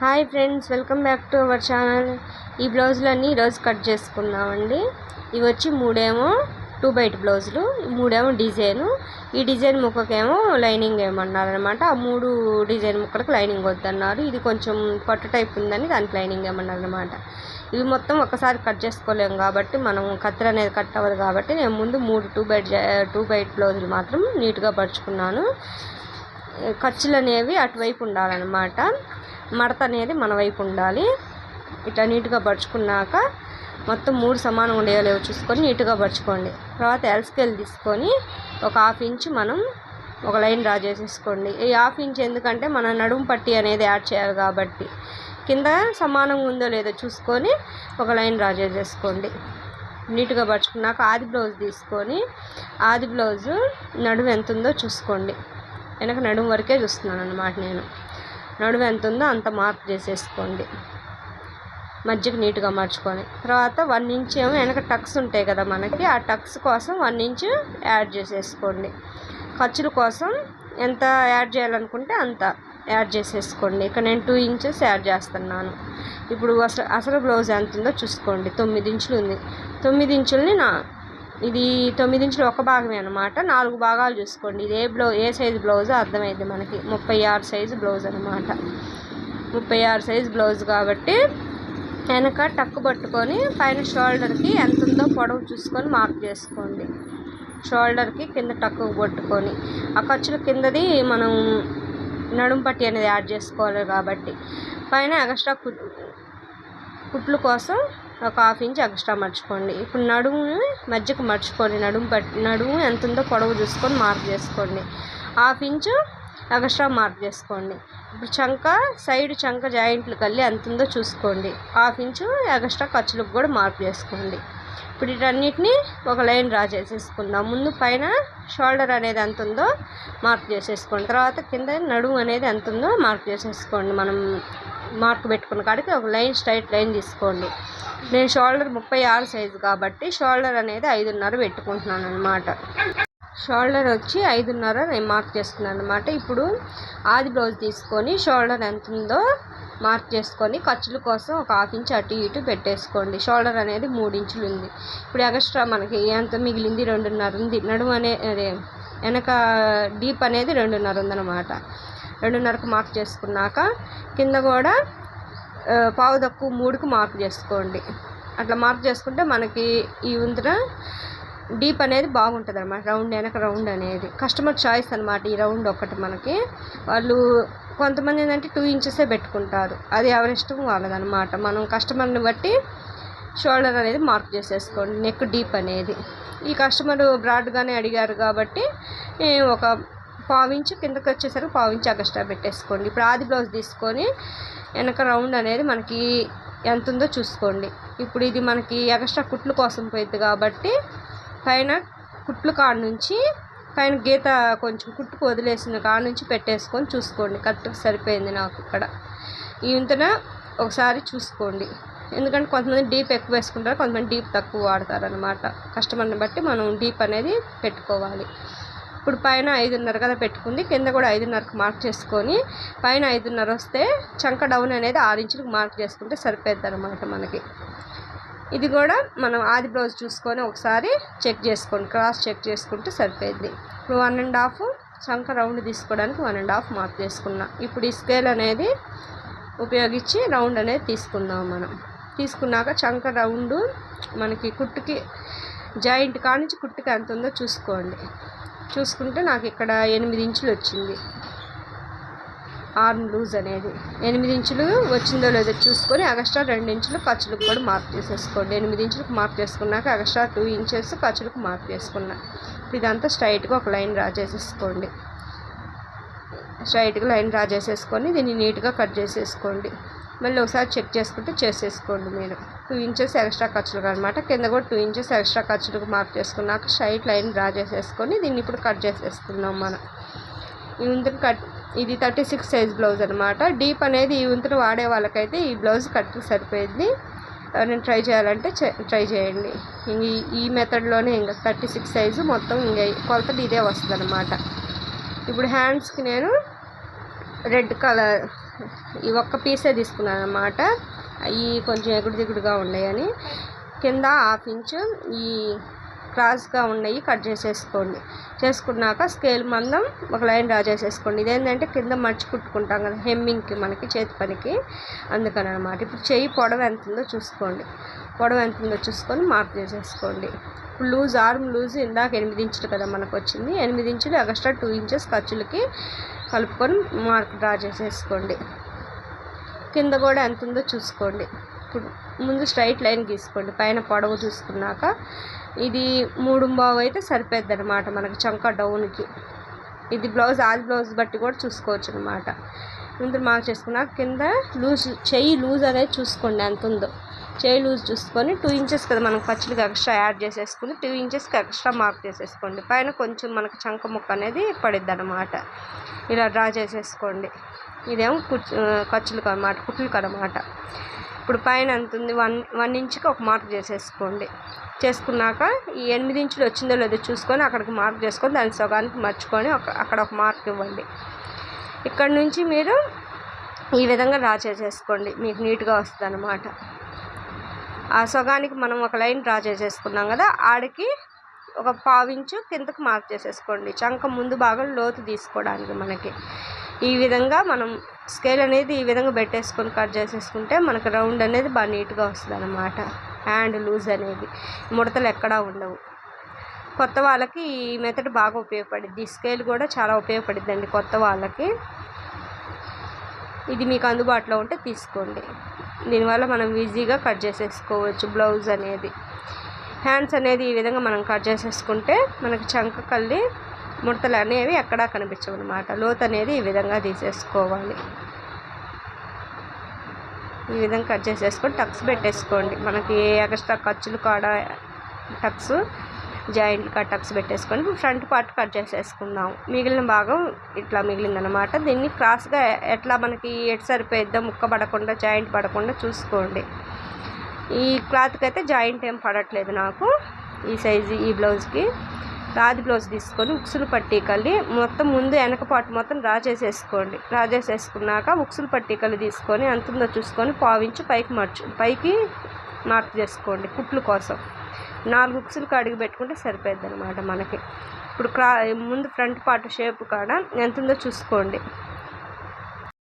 Hi friends welcome back to our channel. ఈ బ్లౌజులన్నీ ఈరోజు కట్ చేసుకున్నామండి ఇవి వచ్చి మూడేమో టూ బైట్ బ్లౌజులు మూడేమో డిజైను. ఈ డిజైన్ ముక్కకేమో లైనింగ్ ఏమన్నారనమాట ఆ మూడు డిజైన్ ముక్కలకు లైనింగ్ వద్దన్నారు. ఇది కొంచెం పట్టు టైప్ ఉందని దానికి లైనింగ్ ఏమన్నారనమాట ఇవి మొత్తం ఒకసారి కట్ చేసుకోలేము కాబట్టి మనం కత్తెర అనేది కట్ అవ్వదు కాబట్టి నేను ముందు మూడు టూ బైట్ టూ బైట్ బ్లౌజులు మాత్రం నీట్గా పరుచుకున్నాను. ఖర్చులు అనేవి అటువైపు ఉండాలన్నమాట. మడత అనేది మన వైపు ఉండాలి. ఇట్లా నీట్గా పరుచుకున్నాక మొత్తం మూడు సమానంగా ఉండేవో లేవో చూసుకొని నీట్గా పరుచుకోండి. తర్వాత ఎల్స్కేల్ తీసుకొని ఒక హాఫ్ ఇంచ్ మనం ఒక లైన్ డ్రా చేసేసుకోండి. ఈ హాఫ్ ఇంచ్ ఎందుకంటే మన నడుము పట్టి అనేది యాడ్ చేయాలి కాబట్టి. కింద సమానంగా ఉందో లేదో చూసుకొని ఒక లైన్ డ్రా చేసేసుకోండి. నీట్గా పరుచుకున్నాక ఆది బ్లౌజ్ తీసుకొని ఆది బ్లౌజు నడుము ఎంత ఉందో చూసుకోండి. వెనక నడుము వరకే చూస్తున్నాను అన్నమాట నేను. నడుము ఎంత ఉందో అంత మార్క్ చేసేసుకోండి. మధ్యకి నీట్గా మార్చుకొని. తర్వాత వన్ ఇంచ్ ఏమో వెనక టక్స్ ఉంటాయి కదా మనకి ఆ టక్స్ కోసం వన్ ఇంచ్ యాడ్ చేసేసుకోండి. ఖర్చుల కోసం ఎంత యాడ్ చేయాలనుకుంటే అంత యాడ్ చేసేసుకోండి. ఇక్కడ నేను టూ ఇంచెస్ యాడ్ చేస్తున్నాను. ఇప్పుడు అసలు అసలు బ్లౌజ్ ఎంత ఉందో చూసుకోండి. తొమ్మిది ఇంచులు ఉంది. తొమ్మిది ఇంచుల్ని నా ఇది తొమ్మిది ఇంచులు ఒక భాగమే అనమాట నాలుగు భాగాలు చూసుకోండి. ఇది ఏ బ్లౌ ఏ సైజు బ్లౌజ్ అర్థమైంది మనకి. ముప్పై ఆరు సైజు బ్లౌజ్ అనమాట ముప్పై ఆరు సైజు బ్లౌజ్ కాబట్టి వెనక టక్కు పట్టుకొని పైన షోల్డర్కి ఎంత ఉందో పొడవు చూసుకొని మార్క్ చేసుకోండి. షోల్డర్కి కింద టక్కు పట్టుకొని. ఆ ఖర్చుల కిందది మనం నడుము పట్టి అనేది యాడ్ చేసుకోవాలి కాబట్టి. పైన ఎక్స్ట్రా కుట్లు కోసం ఒక హాఫ్ ఇంచ్ ఎక్స్ట్రా మర్చుకోండి. ఇప్పుడు నడుము మధ్యకు మర్చుకోండి. నడుము పట్టి నడుము ఎంత ఉందో పొడవు చూసుకొని మార్క్ చేసుకోండి. హాఫ్ ఇంచు ఎక్స్ట్రా మార్క్ చేసుకోండి. ఇప్పుడు చంక సైడ్ చంక జాయింట్లు కల్లి ఎంత ఉందో చూసుకోండి. హాఫ్ ఇంచు ఎక్స్ట్రా ఖర్చులకు కూడా మార్క్ చేసుకోండి. ఇప్పుడు వీటన్నిటిని ఒక లైన్ డ్రా చేసేసుకుందాం. ముందు పైన షోల్డర్ అనేది ఎంత ఉందో మార్క్ చేసేసుకోండి. తర్వాత కింద నడుము అనేది ఎంత ఉందో మార్క్ చేసేసుకోండి. మనం మార్క్ పెట్టుకున్న కాడికి ఒక లైన్ స్ట్రైట్ లైన్ తీసుకోండి. నేను షోల్డర్ ముప్పై ఆరు సైజు కాబట్టి షోల్డర్ అనేది ఐదున్నర పెట్టుకుంటున్నాను అనమాట షోల్డర్ వచ్చి ఐదున్నర నేను మార్క్ చేసుకున్నాను అనమాట ఇప్పుడు ఆది బ్లౌజ్ తీసుకొని షోల్డర్ ఎంత ఉందో మార్క్ చేసుకొని ఖర్చుల కోసం ఒక హాఫ్ ఇంచ్ అటు ఇటు పెట్టేసుకోండి. షోల్డర్ అనేది మూడు ఇంచులు ఉంది. ఇప్పుడు ఎక్స్ట్రా మనకి ఎంత మిగిలింది? రెండున్నర ఉంది. నడుము అనే అదే వెనక డీప్ అనేది రెండున్నర ఉందన్నమాట. రెండున్నరకు మార్క్ చేసుకున్నాక కింద కూడా పావు తక్కువ మూడుకు మార్క్ చేసుకోండి. అట్లా మార్క్ చేసుకుంటే మనకి ఈ ఉందిన డీప్ అనేది బాగుంటుంది అనమాట రౌండ్ వెనక రౌండ్ అనేది. కస్టమర్ చాయిస్ అనమాట ఈ రౌండ్ ఒకటి మనకి. వాళ్ళు కొంతమంది ఏంటంటే టూ ఇంచెసే పెట్టుకుంటారు. అది ఎవరి ఇష్టం వాళ్ళదనమాట మనం కస్టమర్ని బట్టి షోల్డర్ అనేది మార్క్ చేసేసుకోండి. నెక్ డీప్ అనేది. ఈ కస్టమర్ బ్రాడ్గానే అడిగారు కాబట్టి ఒక పావించు కిందకి వచ్చేసరికి పావించు ఎక్స్ట్రా పెట్టేసుకోండి. ఇప్పుడు ఆది బ్లౌజ్ తీసుకొని వెనక రౌండ్ అనేది మనకి ఎంత ఉందో చూసుకోండి. ఇప్పుడు ఇది మనకి ఎగస్ట్రా కుట్లు కోసం పోయింది కాబట్టి పైన కుట్లు కాడ నుంచి పైన గీత కొంచెం కుట్టుకు వదిలేసిన కాడ నుంచి పెట్టేసుకొని చూసుకోండి. కరెక్ట్గా సరిపోయింది నాకు ఇక్కడ. ఇంతన ఒకసారి చూసుకోండి. ఎందుకంటే కొంతమంది డీప్ ఎక్కువ వేసుకుంటారు కొంతమంది డీప్ తక్కువ వాడతారనమాట కస్టమర్ని బట్టి మనం డీప్ అనేది పెట్టుకోవాలి. ఇప్పుడు పైన ఐదున్నర కదా పెట్టుకుంది కింద కూడా ఐదున్నరకు మార్క్ చేసుకొని పైన ఐదున్నర వస్తే చంక డౌన్ అనేది ఆరు ఇంచులకు మార్క్ చేసుకుంటే సరిపోద్ది అనమాట మనకి. ఇది కూడా మనం ఆది బ్లౌజ్ చూసుకొని ఒకసారి చెక్ చేసుకోండి. క్రాస్ చెక్ చేసుకుంటే సరిపోయింది. ఇప్పుడు వన్ అండ్ హాఫ్ చంక రౌండ్ తీసుకోవడానికి వన్ అండ్ హాఫ్ మార్క్ చేసుకున్నా. ఇప్పుడు ఈ స్కేల్ అనేది ఉపయోగించి రౌండ్ అనేది తీసుకుందాం మనం. తీసుకున్నాక చంక రౌండ్ మనకి కుట్టుకి జాయింట్ కానించి కుట్టుకి ఎంత ఉందో చూసుకోండి. చూసుకుంటే నాకు ఇక్కడ ఎనిమిది ఇంచులు వచ్చింది. ఆర్మ్ లూజ్ అనేది. ఎనిమిది ఇంచులు వచ్చిందో లేదో చూసుకొని ఎగస్ట్రా రెండు ఇంచులు ఖర్చులకు కూడా మార్క్ చేసేసుకోండి. ఎనిమిది ఇంచులకు మార్క్ చేసుకున్నాక ఎగస్ట్రా టూ ఇంచెస్ ఖర్చులకు మార్క్ చేసుకున్నా. ఇదంతా స్ట్రైట్గా ఒక లైన్ డ్రా చేసేసుకోండి. స్ట్రైట్గా లైన్ డ్రా చేసేసుకొని దీన్ని నీట్గా కట్ చేసేసుకోండి. మళ్ళీ ఒకసారి చెక్ చేసుకుంటే చేసేసుకోండి మీరు. టూ ఇంచెస్ ఎక్స్ట్రా ఖర్చులు అనమాట కింద కూడా టూ ఇంచెస్ ఎక్స్ట్రా ఖర్చులకు మార్క్ చేసుకున్నాక స్ట్రైట్ లైన్ డ్రా చేసేసుకొని దీన్ని ఇప్పుడు కట్ చేసేసుకుందాం మనం. ముందు కట్ ఇది థర్టీ సిక్స్ సైజ్ బ్లౌజ్ అనమాట డీప్ అనేది ఈ వంతును వాడే వాళ్ళకైతే ఈ బ్లౌజ్ కట్ సరిపోయింది. నేను ట్రై చేయాలంటే ట్రై చేయండి. ఇంక ఈ మెథడ్లోనే ఇంకా థర్టీ సిక్స్ సైజు మొత్తం ఇంకా కొలతలు ఇదే వస్తుంది అనమాట ఇప్పుడు హ్యాండ్స్కి నేను రెడ్ కలర్ ఈ ఒక్క పీసే తీసుకున్నాను అనమాట అవి కొంచెం ఎగుడు దిగుడుగా ఉన్నాయని. కింద హాఫ్ ఇంచు ఈ క్రాస్గా ఉన్నాయి కట్ చేసేసుకోండి. చేసుకున్నాక స్కేల్ మందం ఒక లైన్ డ్రా చేసేసుకోండి. ఇదేంటంటే కింద మడిచి కుట్టుకుంటాం కదా హెమ్మింగ్కి మనకి చేతి పనికి అందుకని అనమాట ఇప్పుడు చెయ్యి పొడవ ఎంత ఉందో చూసుకోండి. పొడవ ఎంత ఉందో చూసుకొని మార్క్ చేసేసుకోండి. ఇప్పుడు లూజ్ ఆర్మ్ లూజ్ ఇందాక ఎనిమిది ఇంచులు కదా మనకు వచ్చింది. ఎనిమిది ఇంచులు ఎక్స్ట్రా టూ ఇంచెస్ ఖర్చులకి కలుపుకొని మార్క్ డ్రా చేసేసుకోండి. కింద కూడా ఎంత ఉందో చూసుకోండి. ఇప్పుడు ముందు స్ట్రైట్ లైన్ గీసుకోండి. పైన పొడవు చూసుకున్నాక ఇది మూడు బావు అయితే సరిపోద్ది అనమాట మనకి చంక డౌన్కి. ఇది బ్లౌజ్ ఆది బ్లౌజ్ బట్టి కూడా చూసుకోవచ్చు అనమాట ముందు మార్క్ చేసుకున్నాక కింద లూజ్ చెయ్యి లూజ్ అనేది చూసుకోండి ఎంత ఉందో. చేయి లూజ్ చూసుకొని టూ ఇంచెస్ కదా మనకు ఖర్చులకి ఎక్స్ట్రా యాడ్ చేసేసుకుని టూ ఇంచెస్కి ఎక్స్ట్రా మార్క్ చేసేసుకోండి. పైన కొంచెం మనకు చంక ముక్క అనేది పడిద్ది అనమాట ఇలా డ్రా చేసేసుకోండి. ఇదేమో కుచ్చు ఖర్చులకు అనమాట కుట్లకు అనమాట ఇప్పుడు పైన ఎంత ఉంది? వన్ వన్ ఇంచ్కి ఒక మార్క్ చేసేసుకోండి. చేసుకున్నాక ఈ ఎనిమిది ఇంచులు వచ్చిందో లేదో చూసుకొని అక్కడికి మార్క్ చేసుకొని దాని సగానికి మర్చుకొని ఒక అక్కడ ఒక మార్క్ ఇవ్వండి. ఇక్కడ నుంచి మీరు ఈ విధంగా డ్రా చేసేసుకోండి. మీకు నీట్గా వస్తుంది అనమాట ఆ సగానికి మనం ఒక లైన్ డ్రా చేసేసుకున్నాం కదా ఆడికి ఒక పావించు కిందకు మార్క్ చేసేసుకోండి. చంక ముందు భాగం లోతు తీసుకోవడానికి మనకి. ఈ విధంగా మనం స్కేల్ అనేది ఈ విధంగా పెట్టేసుకొని కట్ చేసేసుకుంటే మనకు రౌండ్ అనేది బాగా నీట్గా వస్తుంది అనమాట హ్యాండ్ లూజ్ అనేది. ముడతలు ఎక్కడా ఉండవు. కొత్త వాళ్ళకి ఈ మెథడ్ బాగా ఉపయోగపడుద్ది. స్కేల్ కూడా చాలా ఉపయోగపడుద్దండి కొత్త వాళ్ళకి. ఇది మీకు అందుబాటులో ఉంటే తీసుకోండి. దీనివల్ల మనం ఈజీగా కట్ చేసేసుకోవచ్చు బ్లౌజ్ అనేది. హ్యాండ్స్ అనేది ఈ విధంగా మనం కట్ చేసేసుకుంటే మనకి చంక కళ్ళి ముడతలు అనేవి ఎక్కడా కనిపించవు అనమాట లోతు అనేది ఈ విధంగా తీసేసుకోవాలి. ఈ విధంగా కట్ చేసేసుకొని టక్స్ పెట్టేసుకోండి. మనకి ఎక్స్ట్రా ఖర్చులు కాడ టక్స్ జాయింట్ కట్ టక్స్ పెట్టేసుకొని ఫ్రంట్ పార్ట్ కట్ చేసేసుకుందాం. మిగిలిన భాగం ఇట్లా మిగిలిందనమాట దీన్ని క్రాస్గా ఎట్లా మనకి ఎటు సరిపోయిద్దో ముక్క పడకుండా జాయింట్ పడకుండా చూసుకోండి. ఈ క్లాత్కి అయితే జాయింట్ ఏం పడట్లేదు నాకు. ఈ సైజు ఈ బ్లౌజ్కి రాది బ్లౌజ్ తీసుకొని ఉక్సులు పట్టీకల్లి మొత్తం ముందు వెనక పాటు మొత్తం రా చేసేసుకోండి రా చేసేసుకున్నాక ఉక్సులు పట్టీకలు తీసుకొని ఎంత ఉందో చూసుకొని పావించి పైకి మార్చు పైకి మార్పు చేసుకోండి కుట్లు కోసం. నాలుగు ఉక్సులు కడిగి పెట్టుకుంటే సరిపోద్ది అనమాట మనకి. ఇప్పుడు క్రా ముందు ఫ్రంట్ పార్ట్ షేప్ కాడ ఎంత ఉందో చూసుకోండి.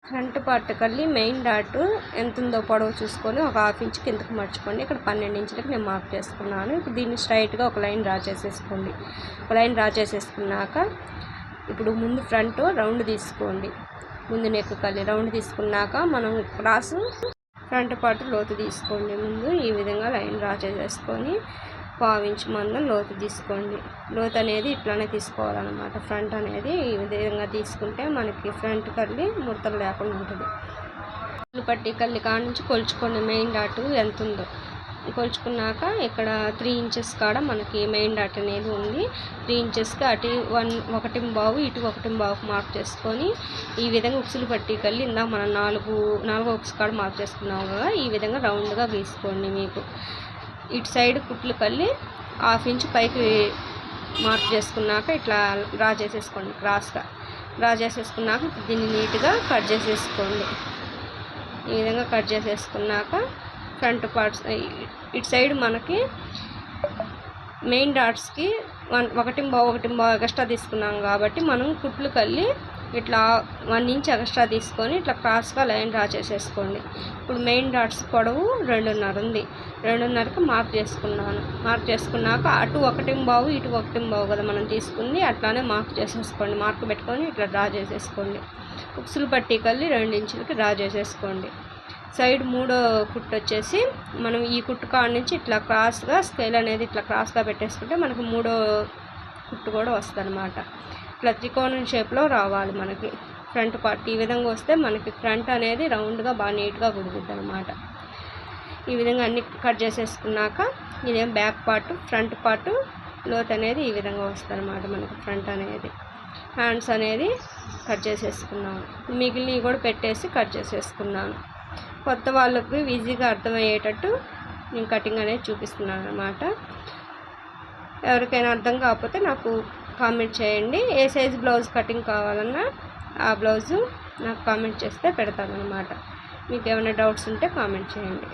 ఫ్రంట్ పార్ట్ కల్లి మెయిన్ డాట్ ఎంత ఉందో పొడవు చూసుకొని ఒక హాఫ్ ఇంచ్ కిందకు మర్చుకోండి. ఇక్కడ పన్నెండు ఇంచులకు నేను మార్క్ చేసుకున్నాను. ఇప్పుడు దీన్ని స్ట్రైట్గా ఒక లైన్ డ్రా చేసేసుకోండి. ఒక లైన్ డ్రా చేసేసుకున్నాక ఇప్పుడు ముందు ఫ్రంట్ రౌండ్ తీసుకోండి. ముందు నెక్ కల్లి రౌండ్ తీసుకున్నాక మనం క్రాస్ ఫ్రంట్ పార్ట్ లోతు తీసుకోండి. ముందు ఈ విధంగా లైన్ డ్రా చేసేసుకొని పావించి మందం లోతు తీసుకోండి. లోతు అనేది ఇట్లానే తీసుకోవాలన్నమాట. ఫ్రంట్ అనేది ఈ విధంగా తీసుకుంటే మనకి ఫ్రంట్ కళ్ళి ముడతలు లేకుండా ఉంటుంది. పట్టి కళ్ళి కాడ నుంచి కొలుచుకోండి మెయిన్ డాట్ ఎంత ఉందో. కొలుచుకున్నాక ఇక్కడ త్రీ ఇంచెస్ కాడ మనకి మెయిన్ డాట్ అనేది ఉంది. త్రీ ఇంచెస్కి అటు వన్ ఒకటి బావు ఇటు ఒకటి బావుకు మార్క్ చేసుకొని ఈ విధంగా ఉక్సులు పట్టి కల్లి ఇందాక మనం నాలుగు నాలుగో ఉక్స్ కాడ మార్క్ చేసుకున్నాము కదా ఈ విధంగా రౌండ్గా గీసుకోండి మీకు. ఇటు సైడ్ కుట్లు కల్లి హాఫ్ ఇంచ్ పైకి మార్క్ చేసుకున్నాక ఇట్లా డ్రా చేసేసుకోండి క్రాస్గా డ్రా చేసేసుకున్నాక దీన్ని నీట్గా కట్ చేసేసుకోండి ఈ విధంగా కట్ చేసేసుకున్నాక ఫ్రంట్ పార్ట్స్ ఇటు సైడ్ మనకి మెయిన్ డాట్స్కి వన్ ఒకటి బావు ఒకటి బావు ఎక్స్ట్రా తీసుకున్నాం కాబట్టి మనం కుట్లు కల్లి ఇట్లా వన్ ఇంచ్ ఎక్స్ట్రా తీసుకొని ఇట్లా క్రాస్గా లైన్ డ్రా చేసేసుకోండి. ఇప్పుడు మెయిన్ డాట్స్ పొడవు రెండున్నర ఉంది. రెండున్నరకి మార్క్ చేసుకున్నాను. మార్క్ చేసుకున్నాక అటు ఒకటి బావు ఇటు ఒకటి బావు కదా మనం తీసుకుంది అట్లానే మార్క్ చేసేసుకోండి. మార్క్ పెట్టుకొని ఇట్లా డ్రా చేసేసుకోండి. ఉక్సులు పట్టి రెండు ఇంచులకి డ్రా చేసేసుకోండి. సైడ్ మూడో కుట్టు వచ్చేసి మనం ఈ కుట్టు కాడ నుంచి ఇట్లా క్రాస్గా స్కేల్ అనేది ఇట్లా క్రాస్గా పెట్టేసుకుంటే మనకు మూడో కుట్టు కూడా వస్తుంది అనమాట ఇట్లా షేప్లో రావాలి మనకి. ఫ్రంట్ పార్ట్ ఈ విధంగా వస్తే మనకి ఫ్రంట్ అనేది రౌండ్గా బాగా నీట్గా కుడుకుద్ది అనమాట ఈ విధంగా అన్ని కట్ చేసేసుకున్నాక ఇదేం బ్యాక్ పార్ట్ ఫ్రంట్ పార్ట్ లోత్ అనేది ఈ విధంగా వస్తుంది అనమాట మనకి ఫ్రంట్ అనేది. హ్యాండ్స్ అనేది కట్ చేసేసుకున్నాను. మిగిలినవి కూడా పెట్టేసి కట్ చేసేసుకున్నాను. కొత్త వాళ్ళకి ఈజీగా అర్థమయ్యేటట్టు నేను కటింగ్ అనేది చూపిస్తున్నాను అనమాట ఎవరికైనా అర్థం కాకపోతే నాకు కామెంట్ చేయండి. ఏ సైజ్ బ్లౌజ్ కటింగ్ కావాలన్నా ఆ బ్లౌజు నాకు కామెంట్ చేస్తే పెడతాను మీకు ఏమైనా డౌట్స్ ఉంటే కామెంట్ చేయండి.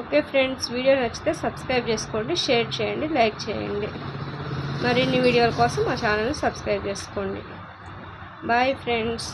ఓకే ఫ్రెండ్స్ వీడియో నచ్చితే సబ్స్క్రైబ్ చేసుకోండి షేర్ చేయండి లైక్ చేయండి. మరిన్ని వీడియోల కోసం మా ఛానల్ని సబ్స్క్రైబ్ చేసుకోండి. Bye friends.